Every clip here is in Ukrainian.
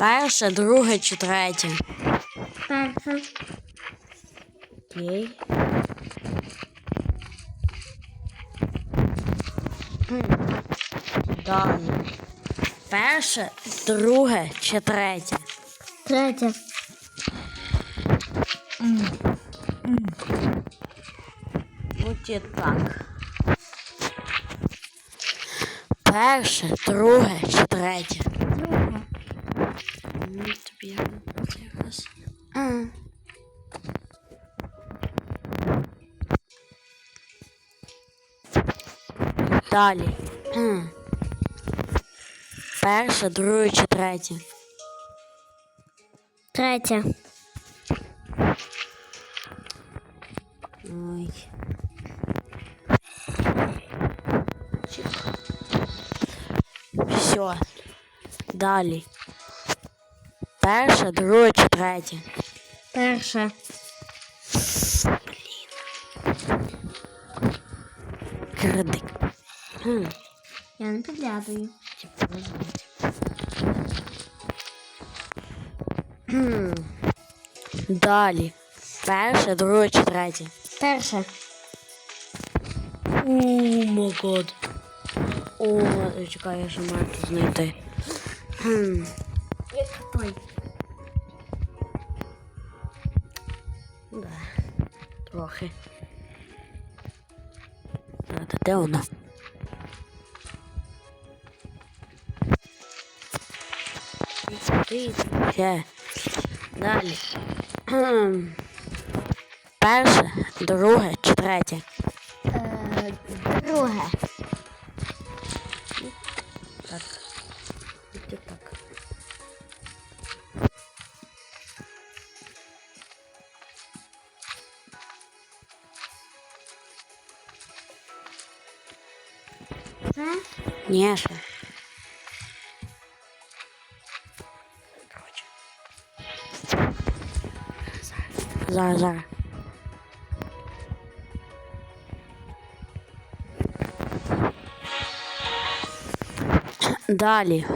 Перше, друге чи третє? Перше. Окей. Далі. Перше, друге чи третє? Третє. Будь так. Перше, друге чи третє? Друге. Ну, тобі це якось. А. Далі. Кхм. Перше, друге чи третє? Третє. Ой. Все. Далі. Перше, друге чи третє? Перше. Кредик. Хм. Я не підглядаю. Хм. Далі. Перше, друге чи третє? Перше. О, май гад. О, чекай, я ще маю тут знайти. Хм. Як той. Трохи. А, та де воно? Ще. Далі. Перше, друге чи третє? Е, друге. Ні, ще. Зараз, зараз. Далі.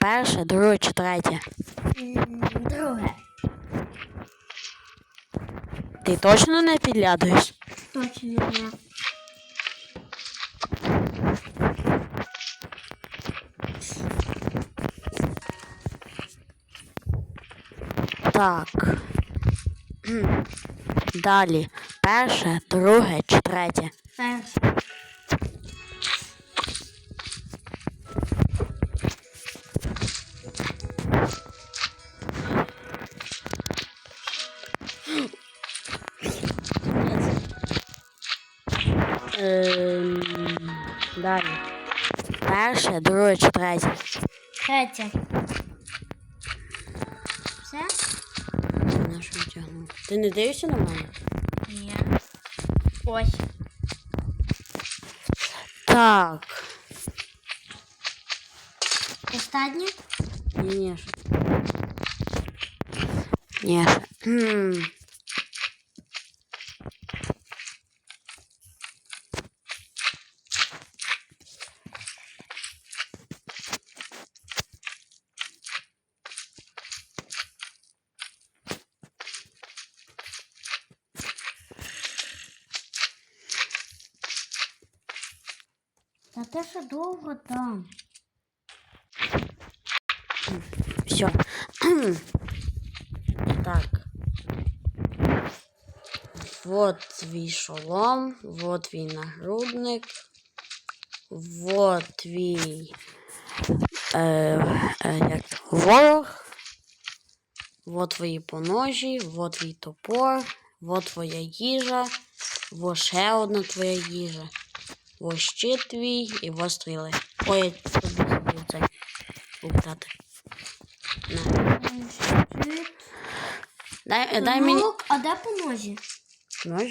Перше, друге чи третє. друге. Ти точно не підглядуєш? Точно не. Так. Далі. Перше, друге чи третє. Перше. Ем, далі. Перше, друге чи третє. Третє. Ти не дивишся на мене? Ні. Ось. Так. Останнє? Ні, ні. ще. Ні. Та ти що довго там? Все. так. Вот твій шолом, вот твій нагрудник, вот твій е, е, ворог, вот твої поножі, вот твій топор, вот твоя їжа, вот ще одна твоя їжа, вот щит твій і вот стріли. Ой, тобі цей луптати. На. Дай, дай мені. А де по ножі? Нож?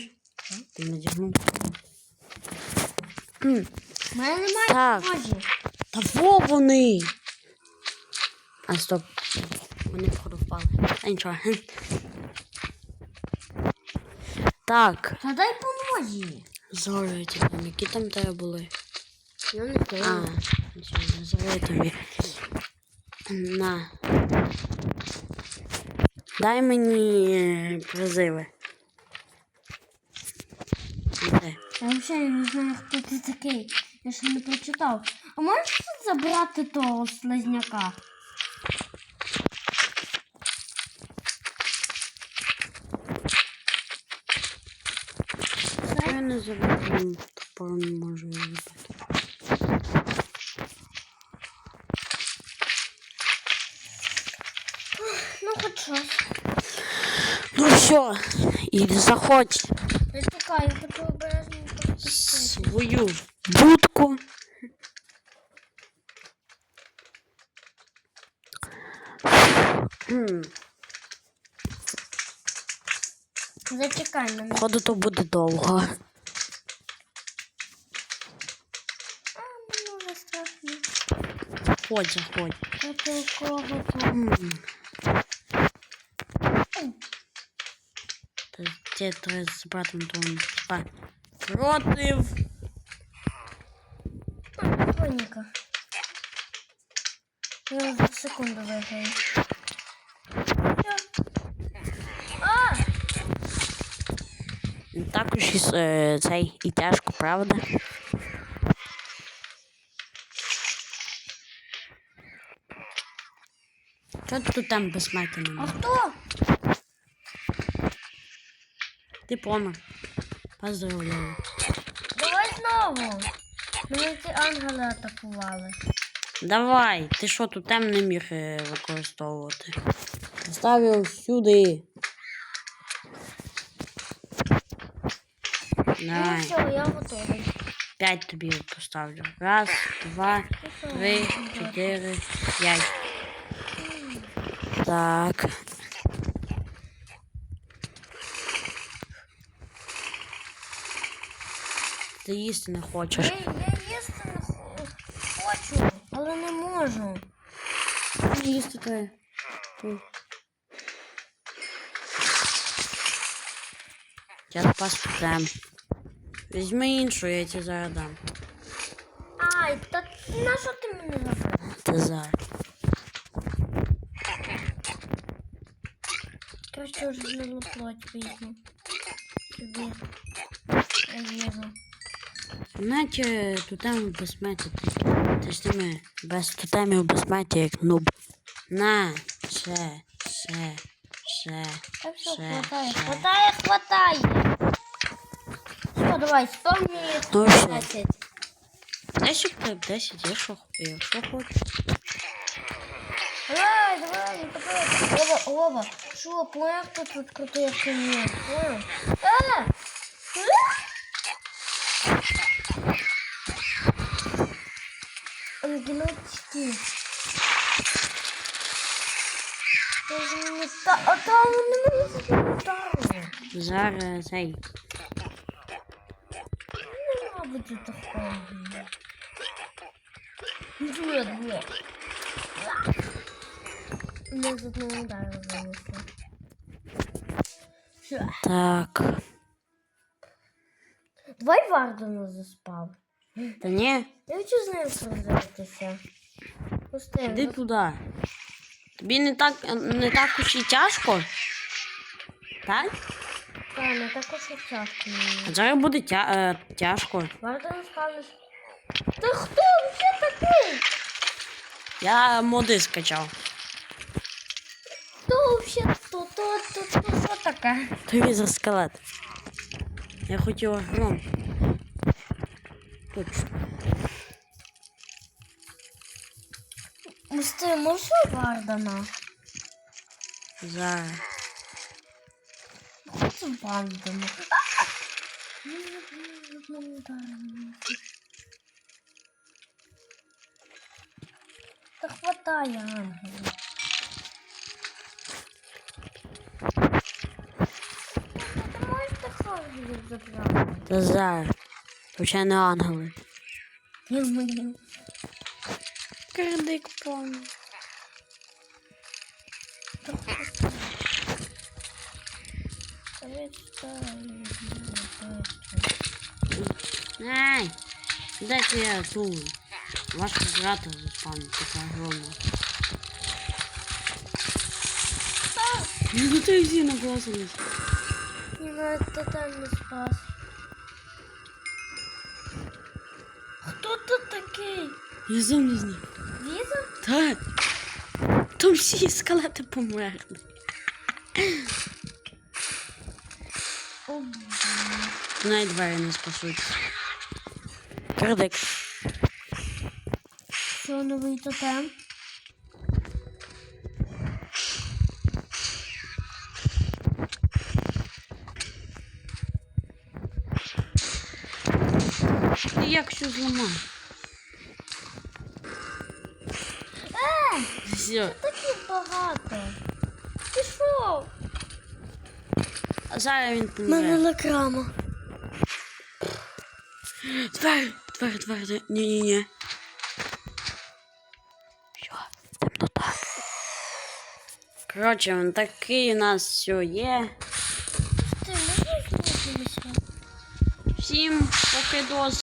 Ти надягнув. У мене немає Так. ножі. Та во вони. А стоп. Вони походу впали. А нічого. Так. Та дай по ножі. Я ті, які там тебе були. Я не А, нічого, не тобі. На. Дай мені е, призиви. Де? Я взагалі не знаю, хто ти такий. Я ще не прочитав. А можеш тут забрати того слизняка? Забуду, топором не можу його. Ну, хоч щось. Ну все, і заходь Я тікаю, хочу спустити. свою будку. Хм, Зачекай мене. Походу, то буде довго. А, мені вже страшно. Заходь, заходь. У кого тут? Тебе треба забрати на тому. Против. А, Хроніка. Я за секунду виграю. А! Також і, е, цей і тяжко, правда? Ти тут там безсмертя А немає? хто? Ти помер. Поздравляю. Давай знову. Мене ці ангели атакували. Давай, ти що тут там не міг е, використовувати? Ставив сюди. Ну Давай, все, я готовий. п'ять тобі поставлю. Раз, два, три, чотири, п'ять. Так. Ти їсти не хочеш. Я, я їсти не хочу, але не можу. Їсти ти. Я запас підем. Візьми іншу, я тебе зараз дам. Ай, та на що ти мене забрав? Ти зараз. Краще вже не плоть візьму. Тобі. Я їду. Наче тутемів безсмертя. Ти ж ними без тутемів безсмертя як нуб. На, ще, ще, ще. Та все, Ще, хватає, ще. хватає, хватає. Все, давай, 100 мені Ну, все. 10. Десять так, десять, я що, якщо хочеш. Давай, давай, не такое. Оба, оба. Шо, понял, кто тут крутой охренеть, понял? А! А! Ангелочки. Це ж мені та... А там вони мене запитали. Зараз цей. Не мабуть, такого. Две, две. Не з одного удару. Так. Давай Вардена заспав. Та ні, Я хочу з ним сразитися. Пусти. іди туди. Тобі не так, не так уж і тяжко. Так? Та, не так уж і часто мені. А зараз буде тя, е, тяжко. Варден скажеш. Ти хто взагалі такий? Я моди скачав. То, що таке? Телевізор скелет. Я хотів агрон. Точно. Пусти, можеш Вардена? Зараз. Хочу Вардена. Та хватає ангелів. заправили. Та за. Звичайно, ангели. Я мені. Кирдик Дайте я ту ваш брата заспамлю, така огромна. Ну ты все наглазились. Навіть тотально спас. Хто тут такий? Я сам не знаю. Віза? Так. Там всі скелети померли. Навіть двері не спасуть. Кирдик. що новий тотем? Ти як що зламав? Е, Все. таких багато. Пішов. А зараз він помре. лекрама. Двері, двері, двері, двері. Ні-ні-ні. Що? Темнота. Коротше, він такий у нас все є. Ти можеш зробити? Всім покидос.